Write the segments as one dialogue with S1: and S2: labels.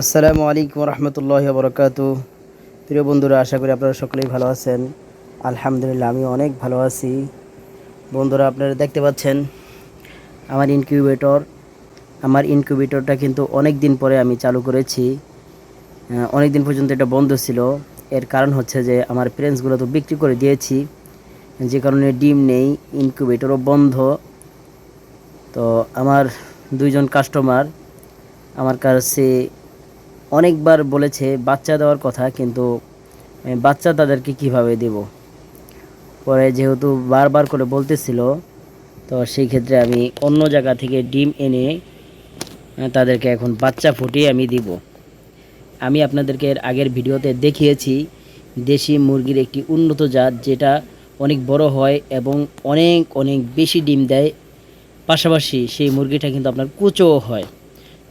S1: আসসালামু আলাইকুম রহমতুল্লাহ বরকাত প্রিয় বন্ধুরা, আশা করি আপনারা সকলেই ভালো আছেন। আলহামদুলিল্লাহ আমি অনেক ভালো আছি। বন্ধুরা, আপনারা দেখতে পাচ্ছেন আমার ইনকিউবেটর। আমার ইনকিউবেটরটা কিন্তু অনেক দিন পরে আমি চালু করেছি। অনেক দিন পর্যন্ত এটা বন্ধ ছিল। এর কারণ হচ্ছে যে আমার প্রেন্সগুলো তো বিক্রি করে দিয়েছি। যে কারণে ডিম নেই, ইনকিউবেটরও বন্ধ। তো আমার দুইজন কাস্টমার, আমার কাছে অনেকবার বলেছে বাচ্চা দেওয়ার কথা, কিন্তু বাচ্চা তাদেরকে কীভাবে দেব? পরে যেহেতু বারবার করে বলতেছিল, তো সেই ক্ষেত্রে আমি অন্য জায়গা থেকে ডিম এনে তাদেরকে এখন বাচ্চা ফুটিয়ে আমি দিব। আমি আপনাদেরকে এর আগের ভিডিওতে দেখিয়েছি, দেশি মুরগির একটি উন্নত জাত যেটা অনেক বড় হয় এবং অনেক অনেক বেশি ডিম দেয়। পাশাপাশি সেই মুরগিটা কিন্তু আপনার কুচোও হয়।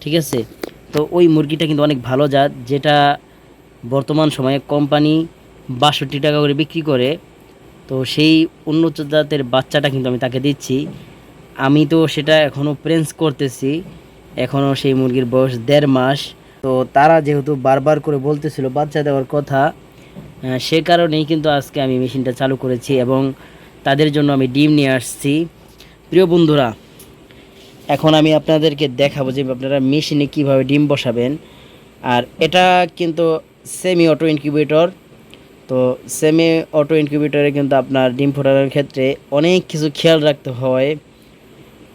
S1: ঠিক আছে? তো ওই মুরগিটা কিন্তু অনেক ভালো জাত, যেটা বর্তমান সময়ে কোম্পানি বাষট্টি টাকা করে বিক্রি করে। তো সেই উন্নত জাতের বাচ্চাটা কিন্তু আমি তাকে দিচ্ছি। আমি তো সেটা এখনও প্রেন্স করতেছি এখনও সেই মুরগির বয়স দেড় মাস। তো তারা যেহেতু বারবার করে বলতেছিল বাচ্চা দেওয়ার কথা সে কারণেই কিন্তু আজকে আমি মেশিনটা চালু করেছি এবং তাদের জন্য আমি ডিম নিয়ে আসছি। প্রিয় বন্ধুরা এখন আমি আপনাদেরকে দেখাবো যে আপনারা মেশিনে কীভাবে ডিম বসাবেন। আর এটা কিন্তু সেমি অটো ইনকিউবেটর তো সেমি অটো ইনকিউবেটরে কিন্তু আপনার ডিম ফোটানোর ক্ষেত্রে অনেক কিছু খেয়াল রাখতে হয়।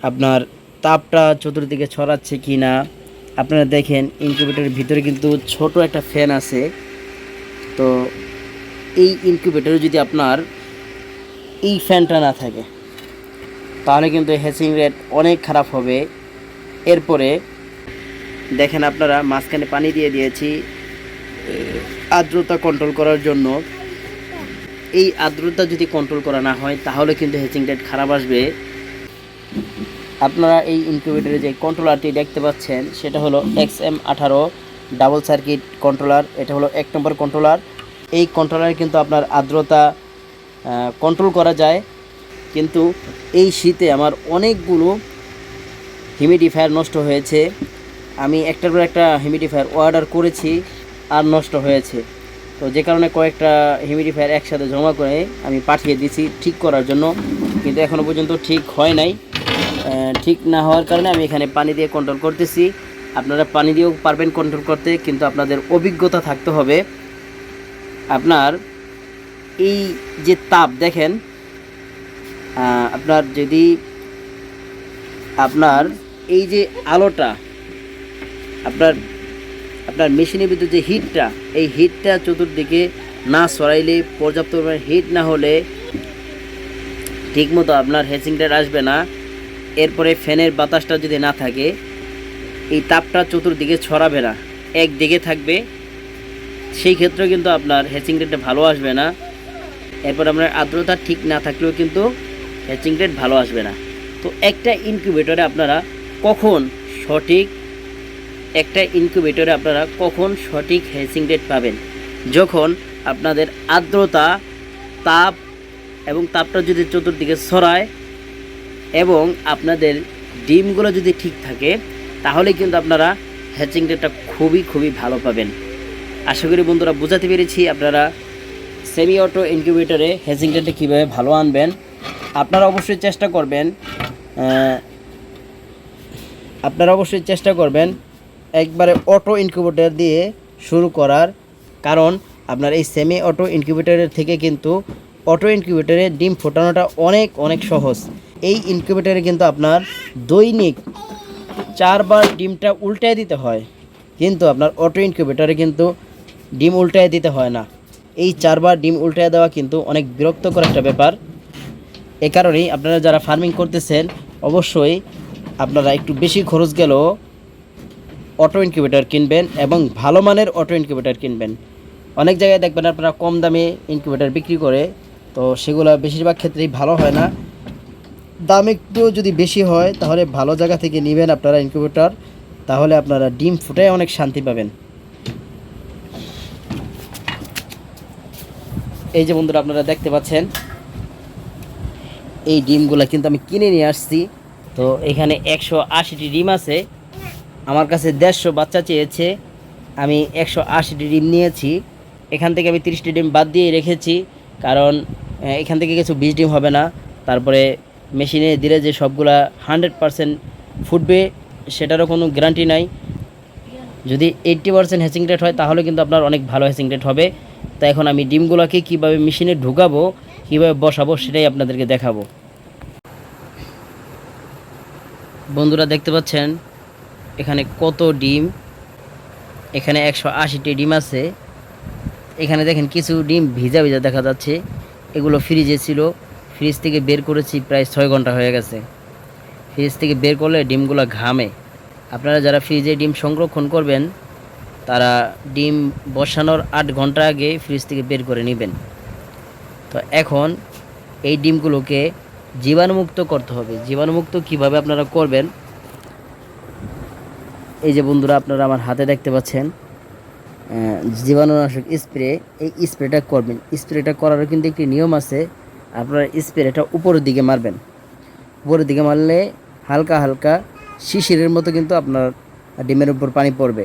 S1: আপনার তাপটা চতুর্দিকে ছড়াচ্ছে কি না আপনারা দেখেন ইনকিউবেটরের ভিতরে কিন্তু ছোট একটা ফ্যান আছে। তো এই ইনকিউবেটরে যদি আপনার এই ফ্যানটা না থাকে তাহলে কিন্তু হ্যাচিং রেট অনেক খারাপ হবে। এরপরে দেখেন আপনারা, মাঝখানে পানি দিয়ে দিয়েছি। আর্দ্রতা কন্ট্রোল করার জন্য। এই আর্দ্রতা যদি কন্ট্রোল করা না হয়, তাহলে কিন্তু হ্যাচিং রেট খারাপ আসবে। আপনারা এই ইনকিউবেটরে যে কন্ট্রোলারটি দেখতে পাচ্ছেন, সেটা হলো এক্স এম আঠারো ডাবল সার্কিট কন্ট্রোলার এটা হলো এক নম্বর কন্ট্রোলার এই কন্ট্রোলারে কিন্তু আপনার আর্দ্রতা কন্ট্রোল করা যায়। কিন্তু এই শীতে আমার অনেকগুলো হিউমিডিফায়ার নষ্ট হয়েছে। আমি একটার পর একটা হিউমিডিফায়ার অর্ডার করেছি আর নষ্ট হয়েছে। তো যে কারণে কয়েকটা হিউমিডিফায়ার একসাথে জমা করে আমি পাঠিয়ে দিয়েছি ঠিক করার জন্য। কিন্তু এখনও পর্যন্ত ঠিক হয় নাই। ঠিক না হওয়ার কারণে আমি এখানে পানি দিয়ে কন্ট্রোল করতেছি। আপনারা পানি দিয়েও পারবেন কন্ট্রোল করতে, কিন্তু আপনাদের অভিজ্ঞতা থাকতে হবে। আপনার এই যে তাপ, দেখেন আপনার যদি আপনার এই যে আলোটা, আপনার আপনার মেশিনের ভিতরে যে হিটটা এই হিটটা চতুর্দিকে না সরাইলে পর্যাপ্ত পরিমাণে হিট না হলে ঠিকমতো আপনার হেসিংটা আসবে না। এরপরে ফ্যানের বাতাসটা যদি না থাকে, এই তাপটা চতুর্দিকে ছড়াবে না, একদিকে থাকবে। সেই ক্ষেত্রে কিন্তু আপনার হ্যাচিং রেটটা ভালো আসবে না। এরপর আপনার আর্দ্রতা ঠিক না থাকলেও কিন্তু হ্যাচিং রেট ভালো আসবে না। তো একটা ইনকিউবেটরে আপনারা কখন সঠিক একটা ইনকিউবেটরে আপনারা কখন সঠিক হ্যাচিং রেট পাবেন? যখন আপনাদের আর্দ্রতা, তাপ এবং তাপটা যদি চতুর্দিকে ছড়ায় এবং আপনাদের ডিমগুলো যদি ঠিক থাকে, তাহলে কিন্তু আপনারা হ্যাচিং রেটটা খুবই খুবই ভালো পাবেন। আশা করি বন্ধুরা বোঝাতে পেরেছি আপনারা সেমি অটো ইনকিউবেটরে হ্যাচিং রেটটা কীভাবে ভালো আনবেন। আপনারা অবশ্যই চেষ্টা করবেন আপনারা অবশ্যই চেষ্টা করবেন একবারে অটো ইনকিউবেটর দিয়ে শুরু করার। কারণ আপনার এই সেমি অটো ইনকিউবেটরের থেকে কিন্তু অটো ইনকিউবেটরে ডিম ফোটানোটা অনেক অনেক সহজ। এই ইনকিউবেটরে কিন্তু আপনার দৈনিক চারবার ডিমটা উল্টায় দিতে হয়। কিন্তু আপনার অটো ইনকিউবেটরে কিন্তু ডিম উল্টায় দিতে হয় না। এই চারবার ডিম উল্টায় দেওয়া কিন্তু অনেক বিরক্তকর একটা ব্যাপার। এ কারণেই আপনারা যারা ফার্মিং করতেছেন, অবশ্যই আপনারা একটু বেশি খরচ গেলেও অটো ইনকিউবেটর কিনবেন এবং ভালো মানের অটো ইনকিউবেটর কিনবেন। অনেক জায়গায় দেখবেন আপনারা কম দামে ইনকিউবেটর বিক্রি করে, তো সেগুলো বেশিরভাগ ক্ষেত্রেই ভালো হয় না। দাম একটু যদি বেশি হয়, তাহলে ভালো জায়গা থেকে নেবেন আপনারা ইনকিউবেটর তাহলে আপনারা ডিম ফুটে অনেক শান্তি পাবেন। এই যে বন্ধুরা, আপনারা দেখতে পাচ্ছেন এই ডিমগুলো কিন্তু আমি কিনে নিয়ে আসছি। তো এখানে একশো আশিটি ডিম আছে। আমার কাছে দেড়শো বাচ্চা চেয়েছে। আমি একশো আশিটি ডিম নিয়েছি। এখান থেকে আমি তিরিশটি ডিম বাদ দিয়ে রেখেছি। কারণ এখান থেকে কিছু বিশ ডিম হবে না। তারপরে মেশিনে দিলে যে সবগুলা হান্ড্রেড পারসেন্ট ফুটবে, সেটারও কোনো গ্যারান্টি নাই। যদি এইট্টি পার্সেন্ট হ্যাচিং রেট হয়, তাহলে কিন্তু আপনার অনেক ভালো হ্যাচিং রেট হবে। তো এখন আমি ডিমগুলোকে কীভাবে মেশিনে ঢুকাবো কীভাবে বসাবো সেটাই আপনাদেরকে দেখাবো। বন্ধুরা দেখতে পাচ্ছেন, এখানে কত ডিম, এখানে একশো আশিটি ডিম আছে। এখানে দেখেন কিছু ডিম ভিজা ভিজা দেখা যাচ্ছে, এগুলো ফ্রিজে ছিল। ফ্রিজ থেকে বের করেছি প্রায় ছয় ঘণ্টা হয়ে গেছে। ফ্রিজ থেকে বের করলে ডিমগুলো ঘামে। আপনারা যারা ফ্রিজে ডিম সংরক্ষণ করবেন, তারা ডিম বসানোর আট ঘণ্টা আগে ফ্রিজ থেকে বের করে নেবেন। তো এখন এই ডিমগুলোকে জীবাণুমুক্ত করতে হবে। জীবাণুমুক্ত কীভাবে আপনারা করবেন? এই যে বন্ধুরা, আপনারা আমার হাতে দেখতে পাচ্ছেন জীবাণুনাশক স্প্রে, এই স্প্রেটা করবেন। স্প্রেটা করারও কিন্তু একটি নিয়ম আছে, আপনারা স্প্রেটা উপরের দিকে মারবেন। উপরের দিকে মারলে হালকা হালকা শিশিরের মতো কিন্তু আপনার ডিমের উপর পানি পড়বে।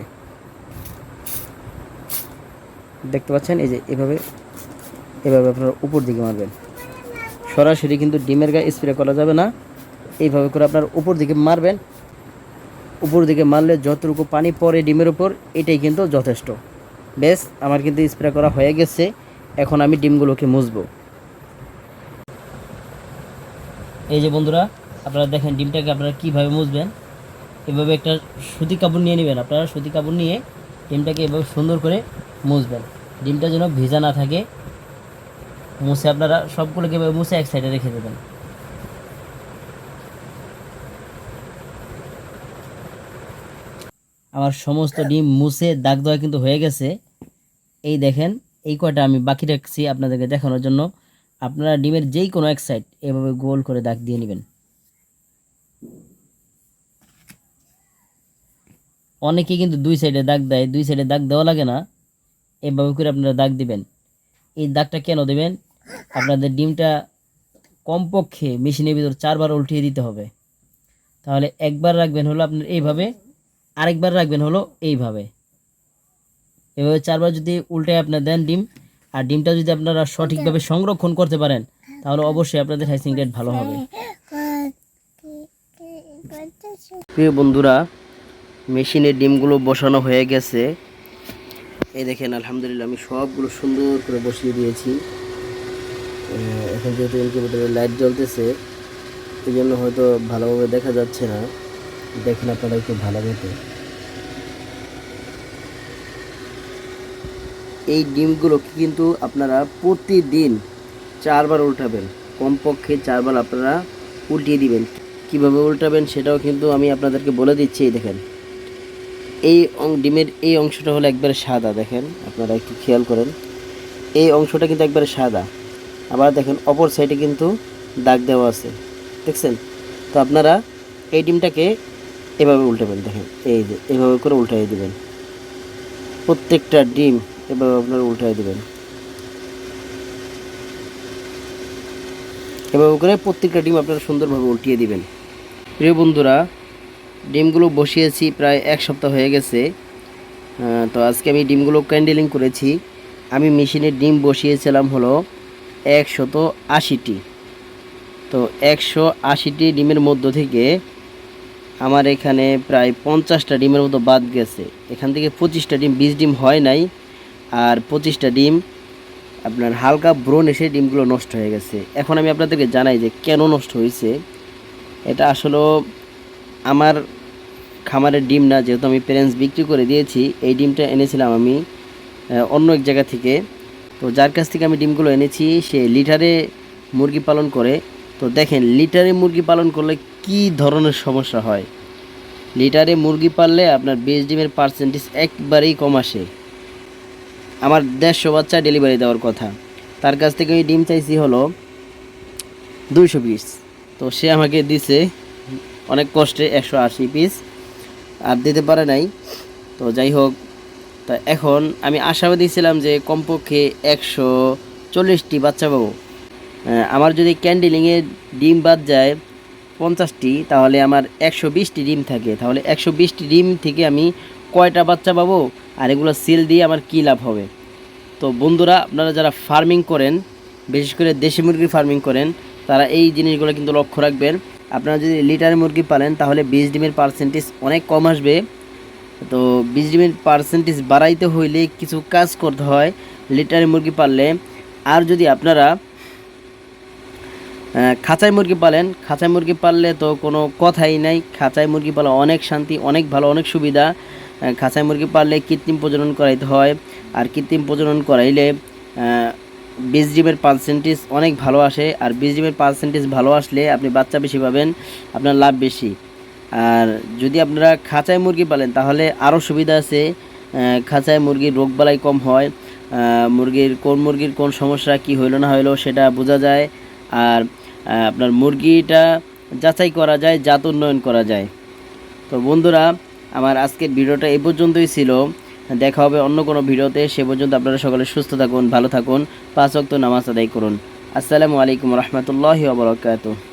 S1: দেখতে পাচ্ছেন, এই যে এভাবে এভাবে আপনারা উপর দিকে মারবেন। সরাসরি কিন্তু ডিমের গায়ে স্প্রে করা যাবে না। এইভাবে করে আপনার উপর দিকে মারবেন। উপর দিকে মারলে যতটুকু পানি পড়ে ডিমের উপর, এটাই কিন্তু যথেষ্ট। বেশ আমার কিন্তু স্প্রে করা হয়ে গেছে। এখন আমি ডিমগুলোকে মুছবো। এই যে বন্ধুরা, আপনারা দেখেন ডিমটাকে আপনারা কীভাবে মুছবেন। এভাবে একটা সুতি কাপড় নিয়ে নেবেন আপনারা। সুতি কাপড় নিয়ে ডিমটাকে এভাবে সুন্দর করে মুছবেন। ডিমটা যেন ভিজা না থাকে। মুছে আপনারা সবগুলোকে মুছে এক সাইডে রেখে দেবেন। আমার সমস্ত ডিম মুছে দাগ দেওয়া কিন্তু হয়ে গেছে। এই দেখেন, এই কয়টা আমি বাকি রাখছি আপনাদেরকে দেখানোর জন্য। আপনারা ডিমের যেই কোনো এক সাইড এভাবে গোল করে দাগ দিয়ে নেবেন। অনেকে কিন্তু দুই সাইডে দাগ দেয়, দুই সাইডে দাগ দেওয়া লাগে না। এভাবে করে আপনারা দাগ দিবেন। এই দাগটা কেন দেবেন? আপনাদের ডিমটা কমপক্ষে মেশিনের ভিতর চারবার উল্টিয়ে দিতে হবে। তাহলে একবার রাখবেন হলো আপনার এইভাবে, আরেকবার রাখবেন হলো এইভাবে। এভাবে চারবার যদি উল্টে আপনার দেন ডিম, আর ডিমটা যদি আপনারা সঠিকভাবে সংরক্ষণ করতে পারেন, তাহলে অবশ্যই আপনাদের হ্যাচিং রেট ভালো হবে। প্রিয় বন্ধুরা মেশিনে ডিমগুলো বসানো হয়ে গেছে। এই দেখেন, আলহামদুলিল্লাহ, আমি সবগুলো সুন্দর করে বসিয়ে দিয়েছি। এখন যেহেতু ইনকিউবেটরে লাইট জ্বলতেছে এই জন্য হয়তো ভালোভাবে দেখা যাচ্ছে না। দেখেন আপনারা একটু ভালো মতো এই ডিমগুলো কিন্তু আপনারা প্রতিদিন চারবার উল্টাবেন। কমপক্ষে চারবার আপনারা উল্টিয়ে দিবেন। কীভাবে উল্টাবেন সেটাও কিন্তু আমি আপনাদেরকে বলে দিচ্ছি, এই দেখেন। এই ডিমের এই অংশটা হলো একবারে সাদা, দেখেন। আপনারা একটু খেয়াল করেন। এই অংশটা কিন্তু একবারে সাদা। আবার দেখেন, অপর সাইডে কিন্তু দাগ দেওয়া আছে। দেখছেন? তো আপনারা এই ডিমটাকে এভাবে উল্টাবেন দেখেন। এই যে, এভাবে করে উল্টাই দেবেন। প্রত্যেকটা ডিম এভাবে আপনারা উল্টাই দেবেন। এভাবে করে প্রত্যেকটা ডিম আপনারা সুন্দরভাবে উল্টিয়ে দিবেন। প্রিয় বন্ধুরা, ডিমগুলো বসিয়েছি প্রায় এক সপ্তাহ হয়ে গেছে। তো আজকে আমি ডিমগুলো ক্যান্ডেলিং করেছি। আমি মেশিনে ডিম বসিয়েছিলাম হলো একশত আশিটি। তো একশো আশিটি ডিমের মধ্য থেকে আমার এখানে প্রায় পঞ্চাশটা ডিমের মতো বাদ গেছে। এখান থেকে পঁচিশটা ডিম, বিশ ডিম হয় নাই। আর পঁচিশটা ডিম আপনার হালকা ব্রণ এসে ডিমগুলো নষ্ট হয়ে গেছে। এখন আমি আপনাদেরকে জানাই যে কেন নষ্ট হয়েছে। এটা আসলে আমার খামারের ডিম না, যেহেতু আমি প্যারেন্টস বিক্রি করে দিয়েছি, এই ডিমটা এনেছিলাম আমি অন্য এক জায়গা থেকে। তো যার কাছ থেকে আমি ডিমগুলো এনেছি, সে লিটারে মুরগি পালন করে। তো দেখেন, লিটারে মুরগি পালন করলে কি ধরনের সমস্যা হয়? লিটারে মুরগি পাললে আপনার বেশ ডিমের পার্সেন্টেজ একবারেই কম আসে। আমার দেড়শো বাচ্চা ডেলিভারি দেওয়ার কথা। তার কাছ থেকে আমি ডিম চাইছি হলো দুইশো পিস তো সে আমাকে দিছে অনেক কষ্টে একশো আশি পিস আর দিতে পারে নাই। তো যাই হোক তা এখন আমি আশাবাদী ছিলাম যে কমপক্ষে একশো চল্লিশটি বাচ্চা পাবো। আমার যদি ক্যান্ডেলিংয়ে ডিম বাদ যায় পঞ্চাশটি, তাহলে আমার একশো বিশটি ডিম থাকে। তাহলে একশো বিশটি ডিম থেকে আমি কয়টা বাচ্চা পাবো আর এগুলো সিল দিয়ে আমার কী লাভ হবে? তো বন্ধুরা, আপনারা যারা ফার্মিং করেন, বিশেষ করে দেশি মুরগি ফার্মিং করেন, তারা এই জিনিসগুলো কিন্তু লক্ষ্য রাখবেন। আপনারা যদি লিটার মুরগি পালেন, তাহলে বীজ ডিমের পার্সেন্টেজ অনেক কম আসবে। তো বীজ ডিমের পার্সেন্টেজ বাড়াইতে হইলে কিছু কাজ করতে হয়। লিটারে মুরগি পাললে। আর যদি আপনারা খাঁচায় মুরগি পালেন, খাঁচায় মুরগি পাললে তো কোনো কথাই নাই। খাঁচায় মুরগি পালা অনেক শান্তি, অনেক ভালো, অনেক সুবিধা। খাঁচায় মুরগি পাললে কৃত্রিম প্রজনন করাইতে হয়। আর কৃত্রিম প্রজনন করাইলে বীজ ডিমের পার্সেন্টেজ অনেক ভালো আসে। আর বীজ ডিমের পার্সেন্টেজ ভালো আসলে আপনি বাচ্চা বেশি পাবেন, আপনার লাভ বেশি। আর যদি আপনারা খাঁচায় মুরগি পালেন, তাহলে আরও সুবিধা আছে। খাঁচায় মুরগির রোগবালাই কম হয়। মুরগির কোন মুরগির কোন সমস্যা, কি হইল না হইল, সেটা বোঝা যায়। আর আপনার মুরগিটা যাচাই করা যায়, জাত উন্নয়ন করা যায়। তো বন্ধুরা, আমার আজকের ভিডিওটা এই পর্যন্তই ছিল। দেখা হবে অন্য কোনো ভিডিওতে। সে পর্যন্ত আপনারা সকলে সুস্থ থাকুন, ভালো থাকুন। পাঁচ ওয়াক্ত নামাজ আদায় করুন। আসসালামু আলাইকুম রহমতুল্লাহি ওবরাকাতুহ